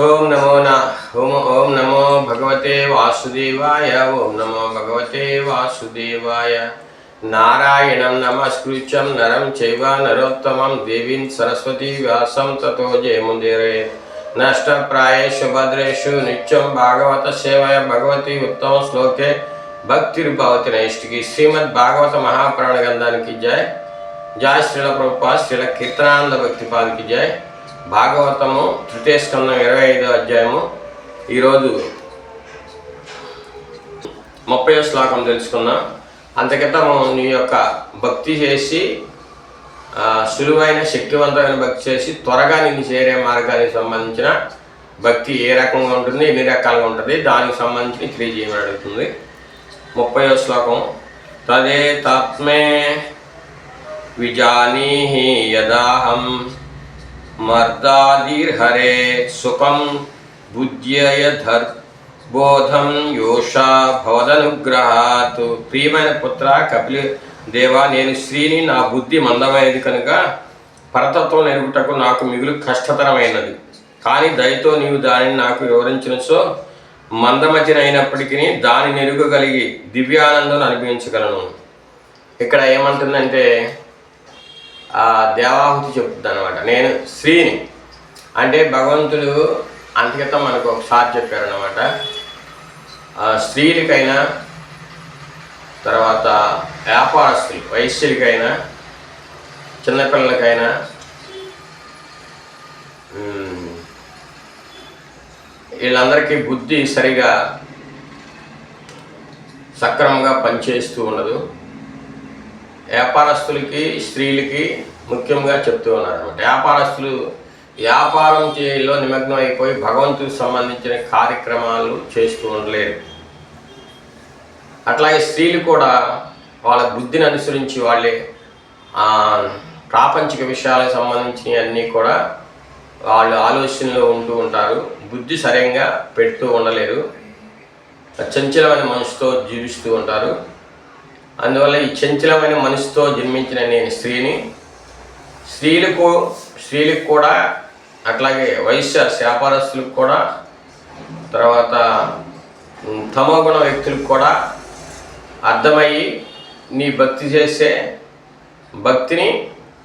ओम नमो न ओम ओम नमो भगवते वासुदेवाय। ओम नमो भगवते वासुदेवाय। नारायणं नमस्कृत्यं नरं चैव तथो जय सरस्वतीव्यासं नष्ट जयमुदिरे नष्टप्रायेषु भद्रेषु भागवत सेवाय भगवती उत्तम श्लोके भक्ति भगवती श्रीमद्भागवतमहाप्राणगन्धानि की जय। जय श्रील प्रभुपा श्रील कीर्तनानंद भक्तिपाद की जय। భాగవతము తృతీయ స్కందం ఇరవై ఐదో అధ్యాయము. ఈరోజు ముప్పై శ్లోకం తెలుసుకుందాం. అంతకితం నీ యొక్క భక్తి చేసి సులువైన శక్తివంతమైన భక్తి చేసి త్వరగా నిన్ను చేరే మార్గానికి సంబంధించిన భక్తి ఏ రకంగా ఉంటుంది ఎన్ని రకాలుగా ఉంటుంది దానికి సంబంధించి తెలియజేయమని అడుగుతుంది. ముప్పై శ్లోకం. తదే తత్మే విజానీహి యదాహం. మర్దాదిర్హరే సుఖం బుద్ధ్యయధర్ బోధం యోషా భవదనుగ్రహాత్ ప్రియమైన పుత్ర కపిలి దేవా నేను శ్రీని నా బుద్ధి మందమైనది కనుక పరతత్వం ఎరుగుటకు నాకు మిగులు కష్టతరమైనది. కానీ దయతో నీవు దానిని నాకు వివరించిన సో మందమతినైనప్పటికీ దాని నెరుగగలిగి దివ్యానందం అనిపించగలను ఇక్కడ ఏమంటుందంటే దేవాహుతి చెప్తుంది అనమాట నేను స్త్రీని అంటే భగవంతుడు అంతకితం మనకు ఒకసారి చెప్పారనమాట స్త్రీలకైనా తర్వాత వ్యాపారస్తులు వైశ్యులకైనా చిన్నపిల్లలకైనా వీళ్ళందరికీ బుద్ధి సరిగా సక్రమంగా పనిచేస్తూ ఉండదు వ్యాపారస్తులకి స్త్రీలకి ముఖ్యంగా చెప్తూ ఉన్నారు అనమాట వ్యాపారస్తులు వ్యాపారం చేయలో నిమగ్నం అయిపోయి భగవంతుడికి సంబంధించిన కార్యక్రమాలు చేస్తూ ఉండలేరు. అట్లాగే స్త్రీలు కూడా వాళ్ళ బుద్ధిని అనుసరించి వాళ్ళే ప్రాపంచిక విషయాలకు సంబంధించినవి అన్నీ కూడా వాళ్ళు ఆలోచనలో ఉంటూ ఉంటారు. బుద్ధి సరిగ్గా పెడుతూ ఉండలేరు. చంచలమైన మనసుతో జీవిస్తూ ఉంటారు. అందువల్ల ఈ చంచలమైన మనసుతో జన్మించిన నేను స్త్రీని. స్త్రీలకు స్త్రీలకు కూడా అట్లాగే వైశ్య వ్యాపారస్తులకు కూడా తర్వాత ఉమ్, తమోగుణ వ్యక్తులకు కూడా అర్థమయ్యి నీ భక్తి చేసే భక్తిని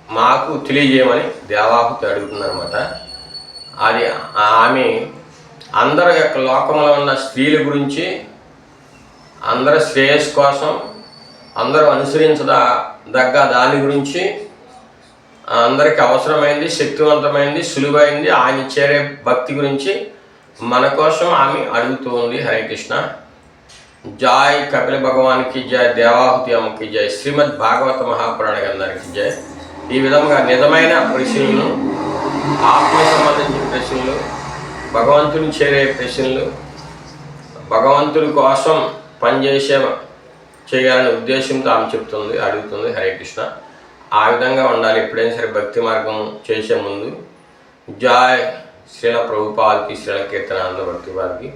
మాకు తెలియజేయమని దేవాహుతి అడుగుతుందనమాట అది ఆమె అందరి యొక్క లోకంలో ఉన్న స్త్రీల గురించి అందరి శ్రేయస్ కోసం అందరూ అనుసరించదా దగ్గ దాని గురించి. అందరికి అవసరమైంది శక్తివంతమైంది సులువైంది ఆయన చేరే భక్తి గురించి మన కోసం ఆమె అడుగుతూ ఉంది హరే కృష్ణ. జాయ్ కపిల భగవాన్కి జయ దేవాహుతి అమ్మకి జయ శ్రీమద్ భాగవత మహాపురాణ గ్రంథానికి జయ. ఈ విధంగా నిజమైన ప్రశ్నలు ఆత్మ సంబంధించిన ప్రశ్నలు భగవంతుని చేరే ప్రశ్నలు భగవంతుడి కోసం పనిచేసే చేయాలనే ఉద్దేశంతో ఆమె చెప్తుంది అడుగుతుంది హరే కృష్ణ ఆ విధంగా ఉండాలి. ఎప్పుడైనా సరే భక్తి మార్గం చేసే ముందు జాయ్ శ్రీల ప్రభుపాదికి శ్రీల కీర్తనానంద భక్తి వారికి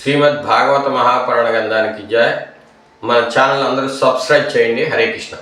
శ్రీమద్ భాగవత మహాపురాణ గ్రంథానికి జాయ్ మన ఛానల్ అందరూ సబ్స్క్రైబ్ చేయండి. హరే కృష్ణ.